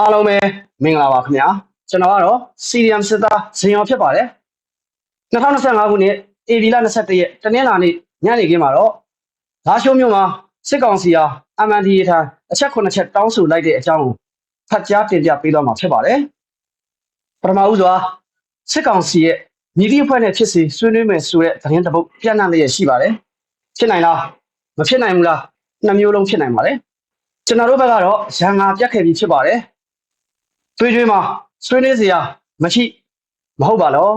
အားလုံးပဲမင်္ဂလာပါခင်ဗျာကျွန်တော်ကတော့ CDM စစ်သားဇင်ရောဖြစ်ပါတယ်2025ခုနှစ်ဧပြီလ21ရက်တနင်္လာနေ့ညနေခင်းမှာတော့ဓာရှိုးမြို့မှာစစ်ကောင်စီဟာ MNDA ထံအချက်9ချက်တောင်းဆိုလိုက်တဲ့အကြောင်းကိုဖတ်ကြားတင်ပြပေးတော့မှာဖြစ်ပါတယ်ပထမဦးစွာစစ်ကောင်စီရဲ့ညီတိအဖွဲ့နဲ့ဖြစ်စီဆွေးနွေးမယ်ဆိုတဲ့သတင်းတစ်ပုဒ်ပြန့်နှံ့လျက်ရှိပါတယ်ဖြစ်နိုင်လားမဖြစ်နိုင်ဘူးလားနှစ်မျိုးလုံးဖြစ်နိုင်ပါတယ်ကျွန်တော်တို့ဘက်ကတော့ရန်ငါပြတ်ခဲ့ပြီးဖြစ်ပါတယ် ကျွေးကျွေးမှာဆွေးနွေးစရာမရှိမဟုတ်ပါတော့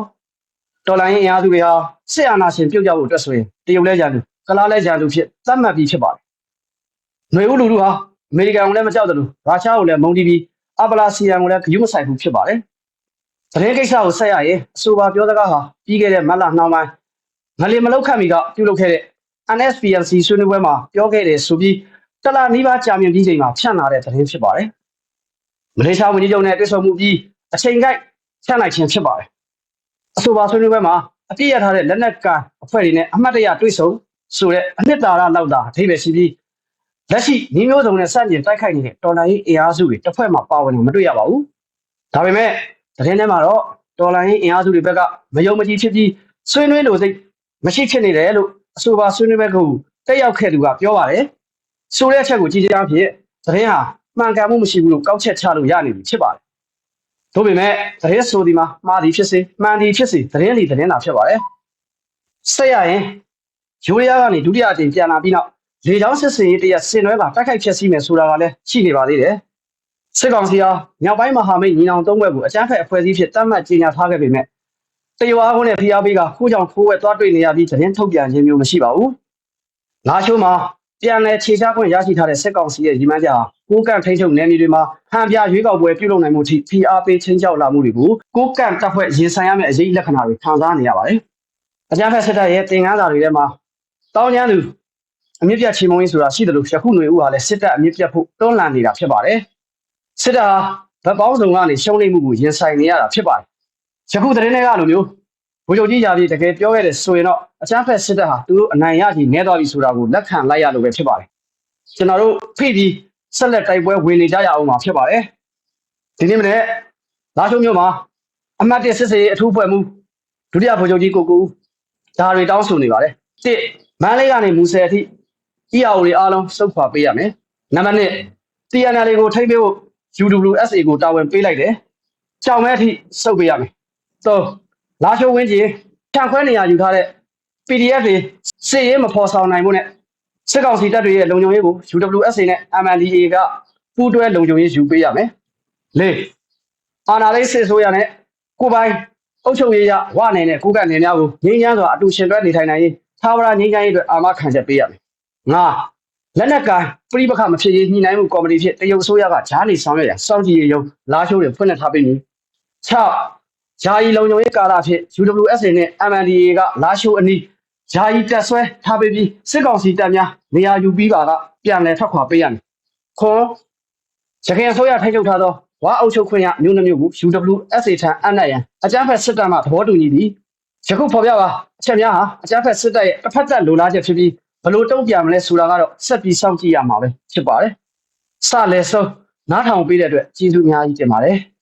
တော်လိုင်းရင်အင်အားစုတွေဟာစစ်အာဏာရှင်ပြုတ်ကြဖို့အတွက်ဆိုရင်တရုတ်လဲကြံလူကလားလဲကြံလူဖြစ်သတ်မှတ်ပြီးဖြစ်ပါတယ်ຫນွေဦးလူလူဟာအမေရိကန်ကိုလည်းမကြောက်တယ်လို့ရုရှားကိုလည်းမုန်းတီးပြီးအပလာစီယန်ကိုလည်းဂယုမဆိုင်ဘူးဖြစ်ပါတယ်သတင်းကိစ္စကိုဆက်ရရင်အဆိုပါပြောစကားဟာပြီးခဲ့တဲ့မတ်လနှောင်းပိုင်းငလင်မလောက်ခတ်မီကပြုလုပ်ခဲ့တဲ့ NSPNC ဆွေးနွေးပွဲမှာပြောခဲ့တယ်ဆိုပြီးတလနီးပါးကြာမြင့်ပြီးချိန်မှာဖြန့်လာတဲ့သတင်းဖြစ်ပါတယ်။ မလေးရှားဝန်ကြီးချုပ်နဲ့တွေ့ဆုံမှုပြီးအချိန်ကိုက်ဖြန့်လိုက်ခြင်းဖြစ်ပါတယ်။အဆိုပါဆွေးနွေးပွဲမှာအပြည့်ရထားတဲ့လက်နက်ကန်အဖွဲ့တွေနဲ့အမှတ်တရတွေ့ဆုံဆိုတဲ့အနှစ်သာရလောက်တာအထိပ္ပယ်ရှိပြီးလက်ရှိညီမျိုးစုံနဲ့စတင်တိုက်ခိုက်နေတဲ့တော်လိုင်းရေးအင်အားစုတွေတစ်ဖွဲ့မှပါဝင်နေမတွေ့ရပါဘူး။ဒါပေမဲ့သတင်းထဲမှာတော့တော်လိုင်းရေးအင်အားစုတွေဘက်ကမယုံမကြည်ဖြစ်ပြီးဆွေးနွေးလို့စိတ်မရှိဖြစ်နေတယ်လို့အဆိုပါဆွေးနွေးပွဲကိုတက်ရောက်ခဲ့သူကပြောပါတယ်။ဆိုတဲ့အချက်ကိုကြည့်ကြအောင်ဖြင့်သတင်းဟာ မှန်ကန်မှုမရှိဘူးလို့ကောက်ချက်ချလို့ရနေပြီဖြစ်ပါတယ်။ဒါပေမဲ့သတင်းဆိုဒီမှာမှားသည်ဖြစ်စေမှန်သည်ဖြစ်စေသတင်းလီသတင်းသာဖြစ်ပါတယ်။ဆက်ရရင်ယူရီးယားကနေဒုတိယအကြိမ်ပြန်လာပြီးနောက်လေကြောင်းစစ်စင်ရေးတရက်ဆင်နွှဲပါတိုက်ခိုက်ဖျက်ဆီးမယ်ဆိုတာကလည်းရှိနေပါသေးတယ်။စစ်ကောင်စီဟာမြောက်ပိုင်းမဟာမိတ်ညီနောင်သုံးဘက်ကိုအကြမ်းဖက်အဖွဲ့အစည်းဖြစ်တတ်မှတ်ကြေညာထားခဲ့ပေမဲ့တရွာကုန်းနဲ့ဖိအားပေးကခိုးကြောင်ခိုးဝဲသွားတွေ့နေရပြီးသတင်းထုတ်ပြန်ခြင်းမျိုးမရှိပါဘူး။လာရှိုးမှာ ပြန်လည်ခြေချခွင့်ရရှိထားတဲ့စစ်ကောင်စီရဲ့ညီမကြီးဟာကိုကန့်ထိန်းချုပ်နယ်မြေတွေမှာဟန်ပြရွေးကောက်ပွဲပြုလုပ်နိုင်မှုထိဖိအားပေးချင်းကြောက်လာမှုတွေကိုကိုကန့်တပ်ဖွဲ့ရင်ဆိုင်ရမယ့်အရေးလက္ခဏာတွေခံစားနေရပါတယ်။အကြမ်းဖက်စစ်တပ်ရဲ့တင်ကားစာတွေထဲမှာတောင်းကျမ်းသူအမြင့်ပြတ်ချေမုံရေးဆိုတာရှိတယ်လို့ယခုຫນွေဦးဟာလည်းစစ်တပ်အမြင့်ပြတ်ဖို့တွန်းလှန်နေတာဖြစ်ပါတယ်။စစ်တပ်ဟာဗတ်ပေါင်းစုံကနေရှုံးနိမ့်မှုကိုရင်ဆိုင်နေရတာဖြစ်ပါတယ်။ယခုသတင်းတွေကလိုမျိုး ဗိုလ်ချုပ်ကြီးရာပြည်တကယ်ပြောခဲ့တဲ့ဆိုရင်တော့အချမ်းဖက်စစ်တပ်ဟာသူတို့အနိုင်ရကြီးနေသွားပြီဆိုတာကိုလက်ခံလိုက်ရလို့ပဲဖြစ်ပါတယ်။ကျွန်တော်တို့ဖိပြီးဆက်လက်တိုက်ပွဲဝင်နေကြရအောင်မှာဖြစ်ပါတယ်။ဒီနေ့မနေ့လာချုံမြို့မှာအမတ်တစ်စစ်စေးအထူးဖွဲ့မှုဒုတိယဗိုလ်ချုပ်ကြီးကိုကိုဒါတွေတောင်းဆိုနေပါတယ်။တစ်မန်းလေးကနေမူဆယ်အထိ EAO တွေအားလုံးစုပ်ခွာပေးရမယ်။နံပါတ်1 TNL ကိုထိမ့်ပေးဖို့ UWSA ကိုတာဝန်ပေးလိုက်တယ်။ကြောင်မဲအထိစုပ်ပေးရမယ်။သုံး လာရှိုးဝင်းကြီးထန်ခွဲနေရာယူထားတဲ့ PDF တွေစစ်ရေးမဖော်ဆောင်နိုင်မှုနဲ့စစ်ကောင်စီတပ်တွေရဲ့လုံခြုံရေးကို UWSA နဲ့ MNDA ကပူးတွဲလုံခြုံရေးယူပေးရမယ်။လေးအာဏာသိမ်းစစ်ဆိုးရနဲ့ကိုယ်ပိုင်အုပ်ချုပ်ရေးရဝနိုင်တဲ့ကိုကန့်နေများကိုငြိမ်းချမ်းစွာအတူရှင်တွဲနေထိုင်နိုင်ရေးသာဝရငြိမ်းချမ်းရေးအတွက်အာမခံချက်ပေးရမယ်။ငါလက်နက်ကန်ပြိပခမဖြစ်ရေးညှိနှိုင်းမှုကော်မတီဖြစ်တရုတ်အစိုးရကဂျားနေဆောင်ရွက်ရစောင့်ကြည့်ရေးရုံးလာရှိုးတွေဖွင့်လှစ်ထားပေးမည်။6 ဂျာယီလုံခြုံရေးကာလဖြစ် UWSA နဲ့ MNDA ကလာရှိုးအနီးဂျာယီတက်ဆွဲထားပေးပြီးစစ်ကောင်စီတပ်များနေရာယူပြီးပါကပြန်လည်ထွက်ခွာပေးရမယ်။ခွန်ရခိုင်အစိုးရထိုင်ချုပ်ထားသောဝါအုပ်ချုပ်ခွင့်ရမြို့နှမျိုးကို UWSA ထံအပ်နှံ့ရန်အကြမ်းဖက်စစ်တပ်မှသဘောတူညီသည်ယခုဖော်ပြပါအချက်များဟာအကြမ်းဖက်စစ်တပ်ရဲ့တစ်ဖက်သက်လိုလားချက်ဖြစ်ပြီးဘလို့တုံ့ပြန်မလဲဆိုတာကတော့ဆက်ပြီးစောင့်ကြည့်ရမှာပဲဖြစ်ပါတယ်။စလဲဆုံးနားထောင်ပေးတဲ့အတွက်ကျေးဇူးအများကြီးတင်ပါတယ်။